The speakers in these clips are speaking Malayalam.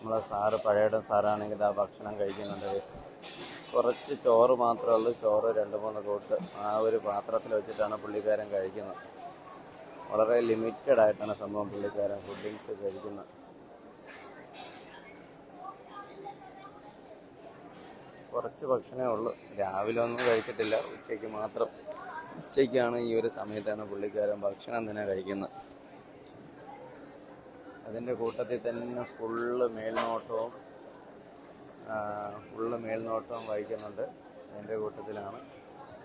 നമ്മളെ സാറ് പഴയടം സാറാണെങ്കിൽ ആ ഭക്ഷണം കഴിക്കുന്നുണ്ട് കുറച്ച് ചോറ് മാത്രമേ ഉള്ളൂ. ചോറ് രണ്ട് മൂന്ന് കൂട്ട് ആ ഒരു പാത്രത്തിൽ വെച്ചിട്ടാണ് പുള്ളിക്കാരൻ കഴിക്കുന്നത്. വളരെ ലിമിറ്റഡ് ആയിട്ടാണ് സംഭവം പുള്ളിക്കാരൻ ഫുഡിങ്സ് കഴിക്കുന്നത്. കുറച്ച് ഭക്ഷണമേ ഉള്ളൂ. രാവിലെ ഒന്നും കഴിച്ചിട്ടില്ല. ഉച്ചയ്ക്ക് മാത്രം. ഉച്ചയ്ക്കാണ് ഈ ഒരു സമയത്താണ് പുള്ളിക്കാരൻ ഭക്ഷണം തന്നെ കഴിക്കുന്നത്. അതിന്റെ കൂട്ടത്തിൽ തന്നെ ഫുള്ള് മേൽനോട്ടവും ഫുള്ള് മേൽനോട്ടവും വഹിക്കുന്നുണ്ട്. അതിന്റെ കൂട്ടത്തിലാണ്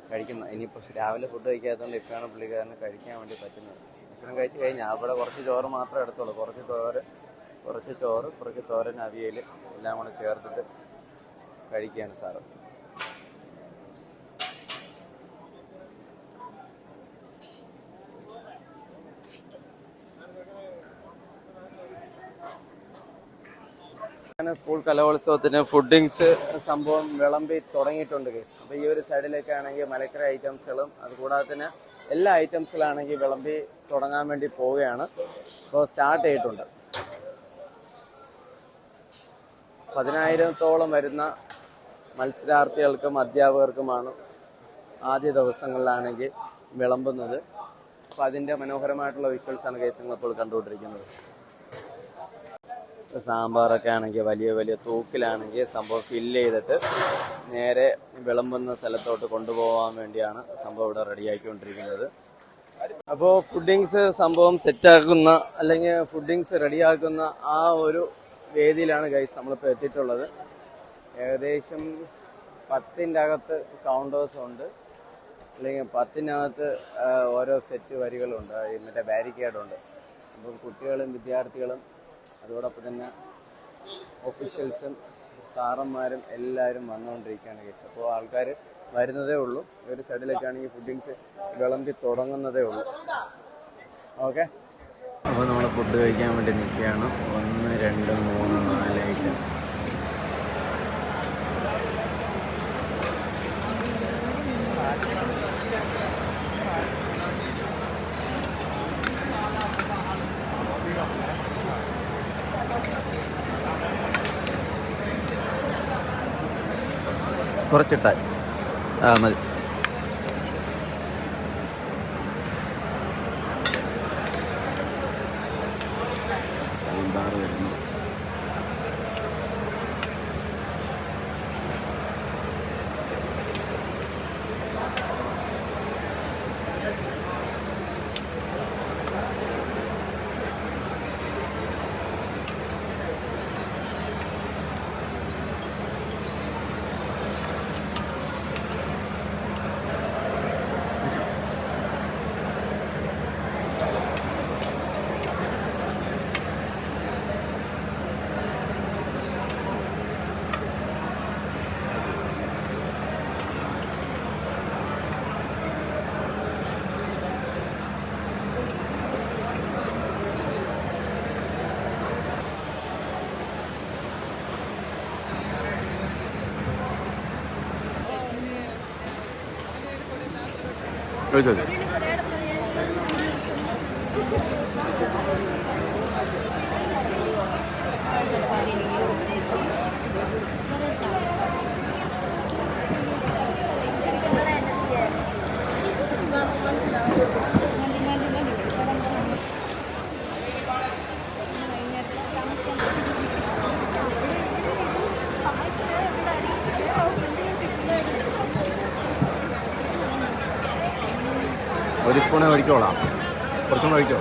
കഴിക്കുന്നത്. ഇനിയിപ്പോൾ രാവിലെ ഫുഡ് കഴിക്കാത്തതുകൊണ്ട് ഇപ്പോഴാണ് പുള്ളിക്കാരന് കഴിക്കാൻ വേണ്ടി പറ്റുന്നത്. ഭക്ഷണം കഴിച്ച് കഴിഞ്ഞാൽ അവിടെ കുറച്ച് ചോറ് മാത്രമേ എടുത്തുള്ളൂ. കുറച്ച് ചോറ് കുറച്ച് ചോറ് കുറച്ച് തോരൻ അവിയൽ എല്ലാം കൂടെ ചേർത്തിട്ട് കഴിക്കുകയാണ് സാറ്. അങ്ങനെ സ്കൂൾ കലോത്സവത്തിന് ഫുഡിങ്സ് സംഭവം വിളമ്പി തുടങ്ങിയിട്ടുണ്ട് കേസ് അപ്പോൾ ഈ ഒരു സൈഡിലേക്കാണെങ്കിൽ മലക്കര ഐറ്റംസുകളും അതുകൂടാതെ തന്നെ എല്ലാ ഐറ്റംസിലാണെങ്കിൽ വിളമ്പി തുടങ്ങാൻ വേണ്ടി പോവുകയാണ്. അപ്പോൾ സ്റ്റാർട്ട് ചെയ്തിട്ടുണ്ട്. പതിനായിരത്തോളം വരുന്ന മത്സരാർത്ഥികൾക്കും അധ്യാപകർക്കുമാണ് ആദ്യ ദിവസങ്ങളിലാണെങ്കിൽ വിളമ്പുന്നത്. അപ്പോൾ അതിന്റെ മനോഹരമായിട്ടുള്ള വിഷ്വൽസാണ് കേസ് നിങ്ങളിപ്പോൾ കണ്ടുകൊണ്ടിരിക്കുന്നത്. സാമ്പാറൊക്കെ ആണെങ്കിൽ വലിയ വലിയ തൂക്കിലാണെങ്കിൽ സംഭവം ഫില്ല് ചെയ്തിട്ട് നേരെ വിളമ്പുന്ന സ്ഥലത്തോട്ട് കൊണ്ടുപോകാൻ വേണ്ടിയാണ് സംഭവം ഇവിടെ റെഡിയാക്കിക്കൊണ്ടിരിക്കുന്നത് അപ്പോൾ ഫുഡിങ്സ് സംഭവം സെറ്റാക്കുന്ന അല്ലെങ്കിൽ ഫുഡിങ്സ് റെഡിയാക്കുന്ന ആ ഒരു വേദിയിലാണ് ഗൈസ് നമ്മളിപ്പോൾ എത്തിയിട്ടുള്ളത്. ഏകദേശം പത്തിന്റെ അകത്ത് കൗണ്ടേഴ്സ് ഉണ്ട്. അല്ലെങ്കിൽ പത്തിനകത്ത് ഓരോ സെറ്റ് വരികളുണ്ട്. മറ്റേ ബാരിക്കേഡുണ്ട് അപ്പം കുട്ടികളും വിദ്യാർത്ഥികളും അതോടൊപ്പം തന്നെ ഒഫീഷ്യൽസും സാറന്മാരും എല്ലാവരും വന്നുകൊണ്ടിരിക്കുകയാണ് കേസ് അപ്പോൾ ആൾക്കാർ വരുന്നതേ ഉള്ളൂ. ഒരു ഒരു സൈഡിലേക്കാണെങ്കിൽ ഫുഡിങ്സ് വിളമ്പി തുടങ്ങുന്നതേ ഉള്ളൂ. ഓക്കെ അപ്പോൾ നമ്മൾ ഫുഡ് കഴിക്കാൻ വേണ്ടി നിൽക്കുകയാണ്. ഒന്ന് രണ്ട് മൂന്ന് നാല് ഐറ്റം. കുറച്ചിട്ടാൽ. ആ മതി സാമ്പാർ വരുന്നു കഴിച്ചോ ഒരു സ്പൂണ് ഒഴിക്കോളാം കുറച്ചും കൂടെ ഒഴിക്കോ